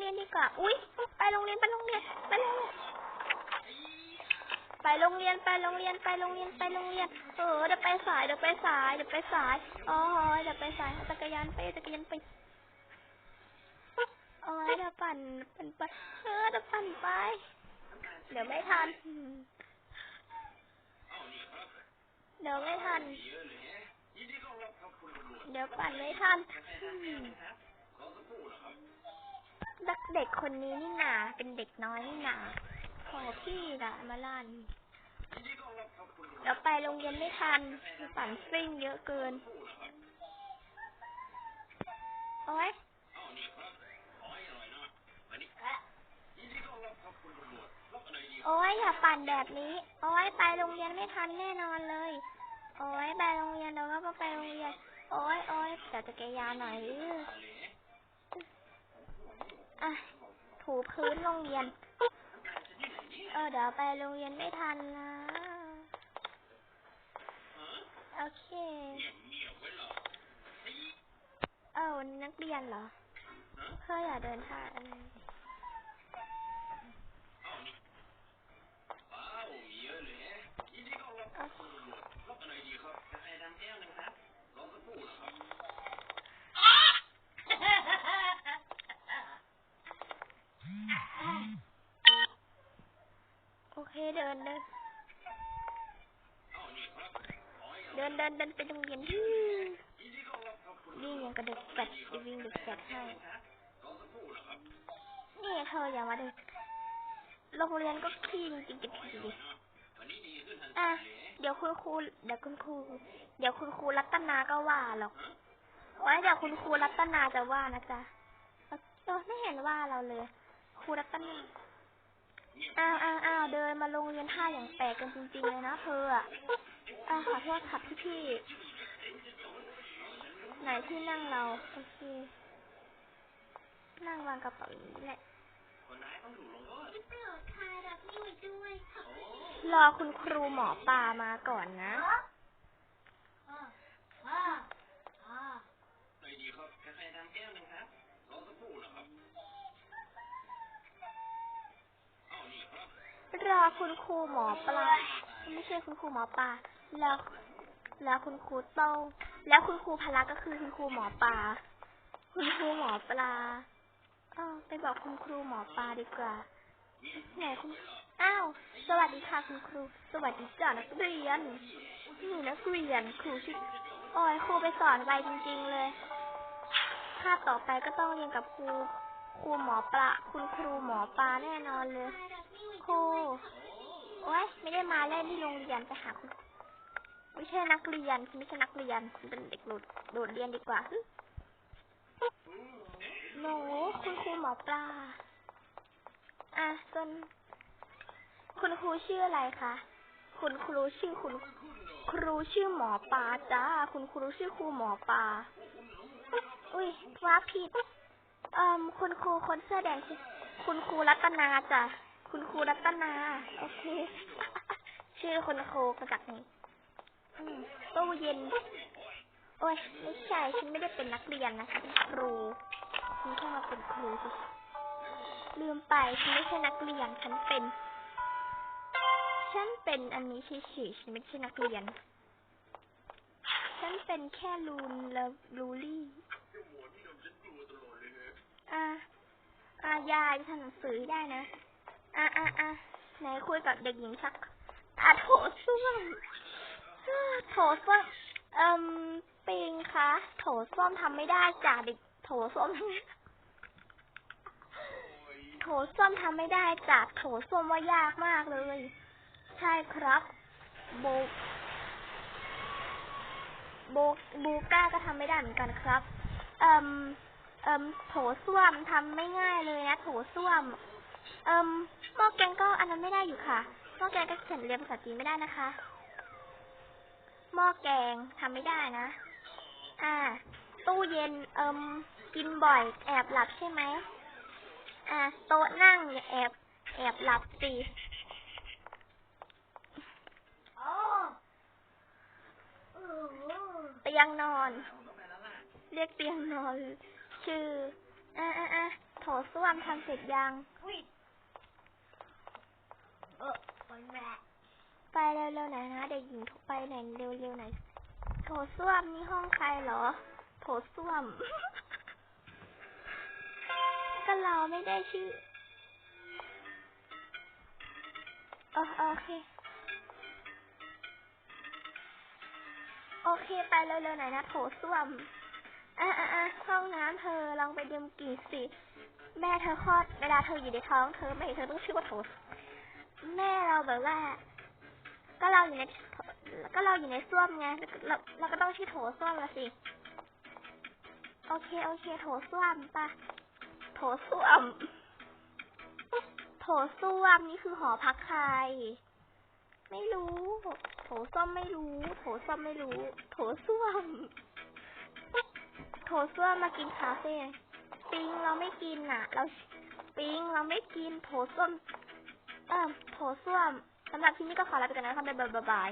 เรียนดีกว่า อุ้ยไปโรงเรียนไปโรงเรียนไปโรงเรียนไปโรงเรียนไปโรงเรียนไปโรงเรียนไปโรงเรียน เออเดี๋ยวไปสายเดี๋ยวไปสายเดี๋ยวไปสายอ๋อเดี๋ยวไปสายจักรยานไปจักรยานไปโอ้ยเดี๋ยวปั่นปั่นไปเออเดี๋ยวปั่นไป เดี๋ยวไม่ทัน เดี๋ยวไม่ทัน เดี๋ยวปั่นไม่ทัน อืมดักเด็กคนนี้นี่นา เป็นเด็กน้อยนี่นาขอพี่ละมาลันเดี๋ยวไปโรงเรียนไม่ทันปั่นซิ่งเยอะเกิน โอ้ยโอ้ยอย่าปั่นแบบนี้ โอ้ยไปโรงเรียนไม่ทันแน่นอนเลย โอ้ยไปโรงเรียนเราก็ไปโรงเรียน โอ้ยโอ้ยเดี๋ยวจะกยาหน่อย อื้ออะ ถูพื้นโรงเรียน เออ เดี๋ยวไปโรงเรียนไม่ทันนะ โอเค เออวันนี้นักเรียนเหรอ เพื่ออย่าเดินทางอะไร โอ เคเดินเดินเดินเดินเดินไปโรงเรียนวิ่งวิ่ยังกระด็กแฟดจะวิ่งด็กแฟดให้นี่เธออย่ามาเดินโรงเรียนก็ขี้จริงจริงๆอะเดี๋ยวคุณครูเดี๋ยวคุณครูเดี๋ยวคุณครูรัตนาก็ว่าหรอกไว้เดี๋ยวคุณครูรัตนาจะว่านะจ๊ะเออไม่เห็นว่าเราเลย ครูรัตนา อ้าวอ้าวอ้าวเดินมาโรงเรียนท่าอย่างแปลกกันจริงๆเลยนะเธออะอ้าวขอโทษค่ะพี่พี่ๆไหนที่นั่งเราโอเคนั่งวางกระเป๋าอย่างนี้แหละรอคุณครูหมอปลามาก่อนนะ รอคุณครูหมอปลาไม่ใช่คุณครูหมอปลาแล้ว แล้วคุณครูโต้งแล้วคุณครูพละก็คือคุณครูหมอปลาคุณครูหมอปลาอ้าวไปบอกคุณครูหมอปลาดีกว่าไหนคุณอ้าวสวัสดีค่ะคุณครู สวัสดีจ้านักเรียนนี่นักเรียนครูชื่อโอ้ยครูไปสอนไวจริง ๆ เลยคาบต่อไปก็ต้องเรียนกับครูครูหมอปลาคุณครูหมอปลาแน่นอนเลย ครู โอ๊ย ไม่ได้มาเล่นที่โรงเรียนไปหาคุณไม่ใช่นักเรียนไม่ใช่นักเรียนคุณเป็นเด็กโดดโดดเรียนดีกว่าหนูคุณครูหมอปลา อะจนคุณครูชื่ออะไรคะ คุณครูชื่อคุณ ครูชื่อหมอปลาจ้า คุณครูชื่อครูหมอปลา อุ้ยว่าผิดเอ่มคุณครูคนเสื้อแดงคือคุณครูรัตนาจ้ะ คุณครูรัตนา โอเค ชื่อคุณครูมาจากไหนอืมตู้เย็น โอ้ยไม่ใช่ ฉันไม่ได้เป็นนักเรียนนะคะเป็นครูฉันแค่มาเป็นครูสิลืมไป ฉันไม่ใช่นักเรียน ฉันเป็น ฉันเป็นอันนี้เฉยๆฉันไม่ใช่นักเรียน ฉันเป็นแค่ลูนและลูลี่อะอะยายทำหนังสือให้ได้นะ อะอะอะไหนคุยกับเด็กหญิงสักอะโถส้วมโถส้วมเอ่มปิงคะโถส้วมทำไม่ได้จ้ะเด็กโถส้วมโถส้วมทำไม่ได้จ้ะโถส้วมว่ายากมากเลย ใช่ครับโบโบบูก้าก็ทำไม่ได้เหมือนกันครับ เอ่มเอิมโถส้วมทำไม่ง่ายเลยนะ โถส้วม เอิมหม้อแกงก็อันนั้นไม่ได้อยู่ค่ะหม้อแกงก็เขียนเรียนภาษาจีนไม่ได้นะคะหม้อแกงทำไม่ได้นะ อ่า ตู้เย็นเอิมกินบ่อย แอบหลับใช่ไหมอ่า โต๊ะนั่งอย่าแอบ แอบหลับสิเตียงนอน เรียกเตียงนอน ชื่ออะอะอะโถส้วมทำเสร็จยังอุ้ย เออมันแหละไปเร็วๆหน่อยนะเด็กหญิงโทรไปไหนอยเร็วๆหน่อยโถส้วมนี่ห้องใครเหรอ โถส้วม ก็เราไม่ได้ชื่อเออโอเค โอเคไปเร็วๆหน่อยนะโถส้วมอะอะอะห้องน้ำเธอลองไปดื่มกลิ่นสิ แม่เธอคลอดเวลาเธออยู่ในท้องเธอแม่เธอต้องชื่อว่าโถ แม่เราแบบว่า ก็เราอยู่ในก็เราอยู่ในส้วมไงเราเราก็ต้องชื่อโถส้วมละสิ โอเค โอเค โถส้วมปะโถส้วม โถส้วมนี่คือหอพักใคร ไม่รู้ โถส้วมไม่รู้ โถส้วมไม่รู้ โถส้วม โถส้วมมากินคาเฟ่ปิงเราไม่กินน่ะ เราปิงเราไม่กิน โถส้วม เออโถส้วมสำหรับที่นี่ก็ขอลาไปก่อนนะครับบ๊ายบาย